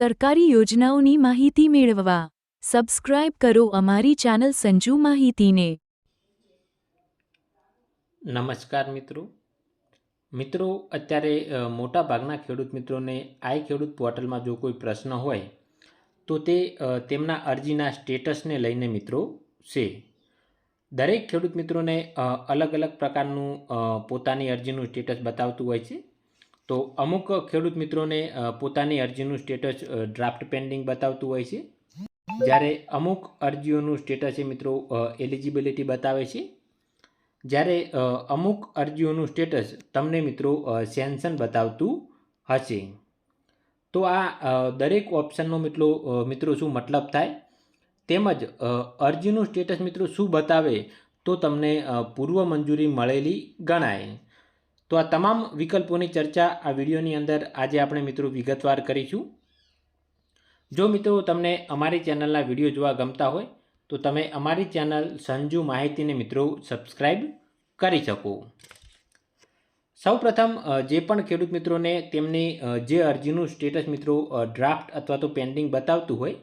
સરકારી યોજનાઓની માહિતી મેળવવા. સબસ્ક્રાઇબ કરો અમારી ચેનલ સંજુ માહિતીને. નમસ્કાર મિત્રો. મિત્રો, અત્યારે મોટાભાગના મોટા ભાગના ખેડૂત મિત્રોને આઈ ખેડૂત પોર્ટલમાં જો કોઈ પ્રશ્ન હોય, તો તે તેમના અરજીના સ્ટેટસને લઈને મિત્રો, છે. દરેક ખેડૂત મિત્રોને અલગ અલગ પ્રકારનું પોતાની અરજીનું સ્ટેટસ બતાવતું હોય છે. તો અમુક ખેડૂત મિત્રોને પોતાની અરજીનું સ્ટેટસ ડ્રાફ્ટ પેન્ડિંગ બતાવતું હોય છે. જ્યારે અમુક અરજીઓનું સ્ટેટસ એ મિત્રો એલિજિબિલિટી બતાવે છે. જ્યારે અમુક અરજીઓનું સ્ટેટસ તમને મિત્રો સેન્શન બતાવતું હશે. તો આ દરેક ઓપ્શનનો મિત્રો મિત્રો શું મતલબ થાય? તેમજ અરજીનું સ્ટેટસ મિત્રો શું બતાવે? તો તમને પૂર્વ મંજૂરી મળેલી ગણાય. તો આ તમામ વિકલ્પોની ચર્ચા આ વિડીયોની અંદર આજે આપણે મિત્રો વિગતવાર કરીશું. જો મિત્રો તમને અમારી ચેનલના વીડિયો જોવા ગમતા હોય, તો તમે અમારી ચેનલ સંજુ માહિતીને મિત્રો સબસ્ક્રાઈબ કરી શકો. સૌપ્રથમ જે પણ ખેડૂત મિત્રોને તેમની જે અરજીનું સ્ટેટસ મિત્રો ડ્રાફ્ટ અથવા તો પેન્ડિંગ બતાવતું હોય,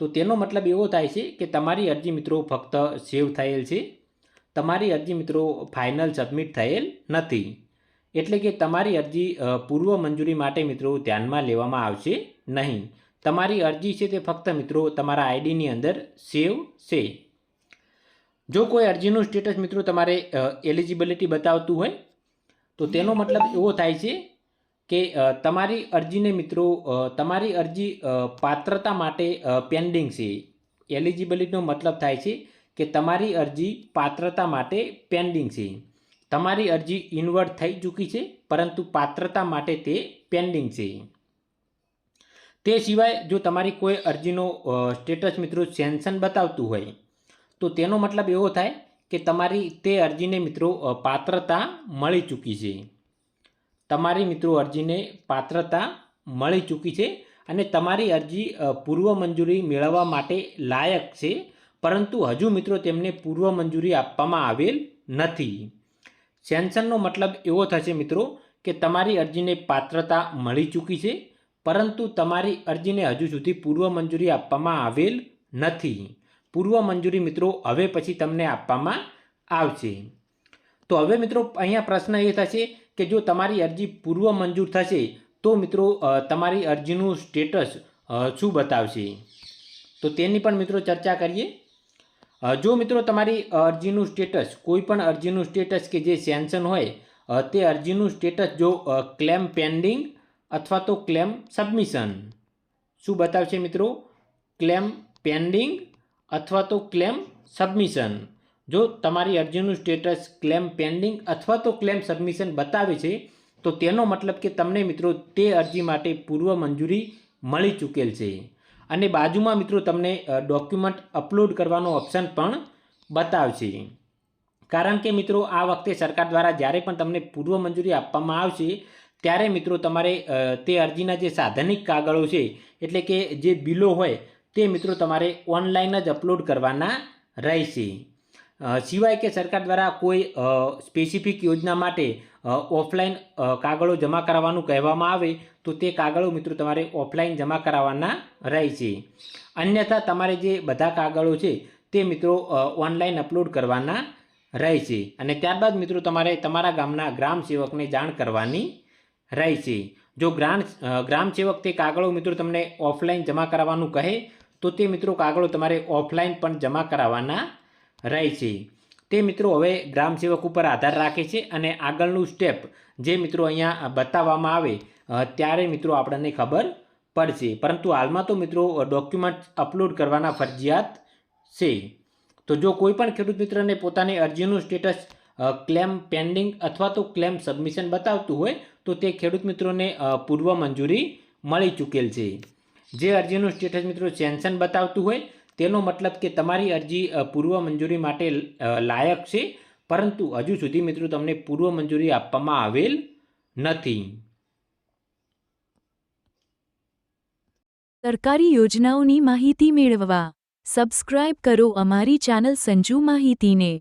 તો તેનો મતલબ એવો થાય છે કે તમારી અરજી મિત્રો ફક્ત સેવ થયેલ છે. તમારી અરજી મિત્રો ફાઇનલ સબમિટ થયેલ નથી. એટલે કે તમારી અરજી પૂર્વ મંજૂરી માટે મિત્રો ધ્યાનમાં લેવામાં આવશે નહીં. તમારી અરજી છે તે ફક્ત મિત્રો તમારા આઈડીની અંદર સેવ છે. જો કોઈ અરજીનું સ્ટેટસ મિત્રો તમારે એલિજિબિલિટી બતાવતું હોય, તો તેનો મતલબ એવો થાય છે કે તમારી અરજીને મિત્રો તમારી અરજી પાત્રતા માટે પેન્ડિંગ છે. એલિજિબિલિટીનો મતલબ થાય છે કે તમારી અરજી પાત્રતા માટે પેન્ડિંગ છે. તમારી અરજી ઇન્વર્ટ થઈ ચૂકી છે, પરંતુ પાત્રતા માટે તે પેન્ડિંગ છે. તે સિવાય જો તમારી કોઈ અરજીનો સ્ટેટસ મિત્રો સેન્શન બતાવતું હોય, તો તેનો મતલબ એવો થાય કે તમારી તે અરજીને મિત્રો પાત્રતા મળી ચૂકી છે. તમારી મિત્રો અરજીને પાત્રતા મળી ચૂકી છે અને તમારી અરજી પૂર્વ મંજૂરી મેળવવા માટે લાયક છે. પરંતુ હજુ મિત્રો તેમને પૂર્વ મંજૂરી આપવામાં આવેલ નથી. સેન્શનનો મતલબ એવો થશે મિત્રો કે તમારી અરજીને પાત્રતા મળી ચૂકી છે, પરંતુ તમારી અરજીને હજુ સુધી પૂર્વ મંજૂરી આપવામાં આવેલ નથી. પૂર્વ મંજૂરી મિત્રો હવે પછી તમને આપવામાં આવશે. તો હવે મિત્રો અહીંયા પ્રશ્ન એ થશે કે જો તમારી અરજી પૂર્વ મંજૂર થશે, તો મિત્રો તમારી અરજીનું સ્ટેટસ શું બતાવશે? તો તેની પણ મિત્રો ચર્ચા કરીએ. જો મિત્રો તમારી અરજીનું સ્ટેટસ, કોઈ પણ અરજીનું સ્ટેટસ કે જે સેન્શન હોય તે અરજીનું સ્ટેટસ જો ક્લેમ પેન્ડિંગ અથવા તો ક્લેમ સબમિશન. શું બતાવશે મિત્રો? ક્લેમ પેન્ડિંગ અથવા તો ક્લેમ સબમિશન. જો તમારી અરજીનું સ્ટેટસ ક્લેમ પેન્ડિંગ અથવા તો ક્લેમ સબમિશન બતાવે છે, તો તેનો મતલબ કે તમને મિત્રો તે અરજી માટે પૂર્વ મંજૂરી મળી ચૂકેલ છે. અને બાજુમાં મિત્રો તમને ડોક્યુમેન્ટ અપલોડ કરવાનો ઓપ્શન પણ બતાવશે. કારણ કે મિત્રો આ વખતે સરકાર દ્વારા જ્યારે પણ તમને પૂર્વ મંજૂરી આપવામાં આવશે, ત્યારે મિત્રો તમારે તે અરજીના જે સાધનિક કાગળો છે, એટલે કે જે બિલો હોય, તે મિત્રો તમારે ઓનલાઈન જ અપલોડ કરવાના રહેશે. સિવાય કે સરકાર દ્વારા કોઈ સ્પેસિફિક યોજના માટે ઓફલાઈન કાગળો જમા કરાવવાનું કહેવામાં આવે, તો તે કાગળો મિત્રો તમારે ઓફલાઈન જમા કરાવવાના રહેશે અન્યથા તમારે જે બધા કાગળો છે, તે મિત્રો ઓનલાઈન અપલોડ કરવાના રહેશે અને ત્યારબાદ મિત્રો તમારે તમારા ગામના ગ્રામ સેવકને જાણ કરવાની રહેશે જો ગ્રામ ગ્રામ સેવક તે કાગળો મિત્રો તમને ઓફલાઈન જમા કરાવવાનું કહે, તો તે મિત્રો કાગળો તમારે ઓફલાઈન પણ જમા કરાવવાના રહેશે તે મિત્રો હવે ગ્રામ સેવક ઉપર આધાર રાખે છે અને આગળનું સ્ટેપ જે મિત્રો અહીંયા બતાવવામાં આવે ત્યારે મિત્રો આપણને ખબર પડશે. પરંતુ હાલમાં તો મિત્રો ડોક્યુમેન્ટ અપલોડ કરવાના ફરજિયાત છે. તો જો કોઈ પણ ખેડૂત મિત્રને પોતાની અરજીનું સ્ટેટસ ક્લેમ પેન્ડિંગ અથવા તો ક્લેમ સબમિશન બતાવતું હોય, તો તે ખેડૂત મિત્રોને પૂર્વ મંજૂરી મળી ચૂકેલ છે. જે અરજીનું સ્ટેટસ મિત્રો સેન્શન બતાવતું હોય તેનો મતલબ કે તમારી અરજી પૂર્વ મંજૂરી માટે લાયક છે, પરંતુ હજુ સુધી મિત્રો તમને પૂર્વ મંજૂરી આપવામાં આવેલ નથી. સરકારી યોજનાઓની માહિતી મેળવવા, સબસ્ક્રાઇબ કરો અમારી ચેનલ સંજુ માહિતીને.